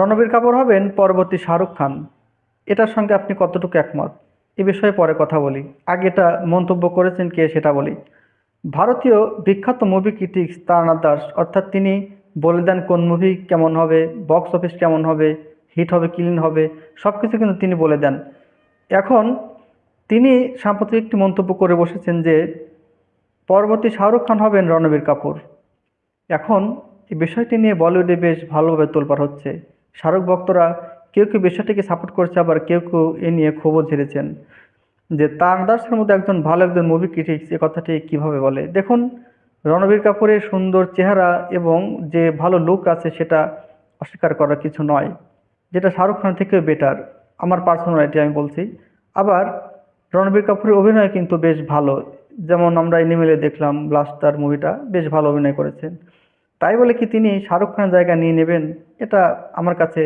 রণবীর কাপুর হবেন পরবর্তী শাহরুখ খান। এটার সঙ্গে আপনি কতটুকু একমত? এ বিষয়ে পরে কথা বলি। আগে এটা মন্তব্য করেছেন কে সেটা বলি। ভারতীয় বিখ্যাত মুভি ক্রিটিক্স তারানাথ দাস, অর্থাৎ তিনি বলে দেন কোন মুভি কেমন হবে বক্স অফিস কেমন হবে হিট হবে ক্লিন হবে সব কিছু কিন্তু তিনি বলে দেন। এখন তিনি সাম্প্রতিক একটি মন্তব্য করে বসেছেন যে, পরবর্তী শাহরুখ খান হবেন রণবীর কাপুর। এখন এই বিষয়টি নিয়ে বলিউডে বেশ ভালোভাবে তোলপাড় হচ্ছে। শাহরুখ ভক্তরা কেউ কেউ বিষয়টিকে সাপোর্ট করছে, আবার কেউ কেউ এ নিয়ে ক্ষোভও ঝেড়েছেন। যে তার দাসের মধ্যে একজন ভালো একজন মুভি ক্রিটিক্স এ কথাটি কীভাবে বলে? দেখুন, রণবীর কাপুরের সুন্দর চেহারা এবং যে ভালো লুক আছে সেটা অস্বীকার করার কিছু নয়, যেটা শাহরুখ খান থেকেও বেটার আমার পার্সোনালিটি আমি বলছি। আবার রণবীর কাপুরের অভিনয় কিন্তু বেশ ভালো। যেমন আমরা এনিমেলে দেখলাম ব্লাস্টার মুভিটা বেশ ভালো অভিনয় করেছেন। তাই বলে কি তিনি শাহরুখ খানের জায়গা নিয়ে নেবেন? এটা আমার কাছে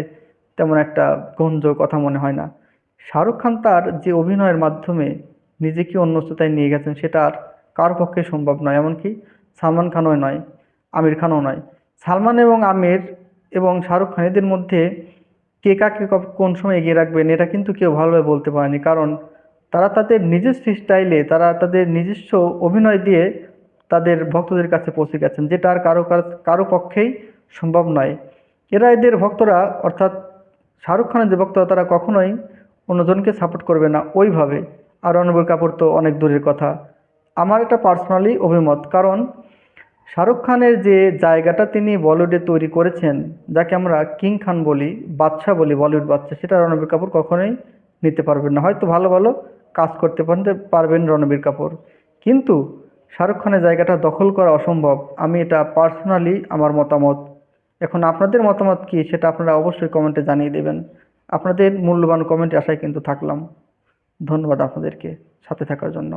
তেমন একটা গ্রহণযোগ্য কথা মনে হয় না। শাহরুখ খান তার যে অভিনয়ের মাধ্যমে নিজেকে অন্য নিয়ে গেছেন, সেটা আর কারও পক্ষে সম্ভব নয়। এমনকি সালমান খানও নয়, আমির খানও নয়। সালমান এবং আমির এবং শাহরুখ খান এদের মধ্যে কে কাকে কোন সময় এগিয়ে রাখবেন, এটা কিন্তু কেউ ভালোভাবে বলতে পারেনি। কারণ তারা তাদের নিজস্ব স্টাইলে তারা তাদের নিজস্ব অভিনয় দিয়ে ভক্তদের কাছে পৌঁছে গেছেন, যেটা আর কারও কার- পক্ষেই সম্ভব নয়। এরা এদের ভক্তরা, অর্থাৎ শাহরুখ খানের যে ভক্তরা তারা কখনোই অন্যজনকে সাপোর্ট করবে না ওইভাবে। আর রণবীর কাপুর তো অনেক দূরের কথা। আমার এটা পার্সোনালি অভিমত, কারণ শাহরুখ খানের যে জায়গাটা তিনি বলিউডে তৈরি করেছেন, যাকে আমরা কিং খান বলি বাদশা বলি, বলিউড বাদশা সেটা রণবীর কাপুর কখনোই নিতে পারবেন না। হয়তো ভালো ভালো কাজ করতে পারতে- পারবেন রণবীর কাপুর। কিন্তু শাহরুখ খানের জায়গাটা দখল করা অসম্ভব। আমি এটা পার্সোনালি আমার মতামত। এখন আপনাদের মতামত কি সেটা আপনারা অবশ্যই কমেন্টে জানিয়ে দেবেন। আপনাদের মূল্যবান কমেন্ট আশায় কিন্তু থাকলাম। ধন্যবাদ আপনাদেরকে সাথে থাকার জন্য।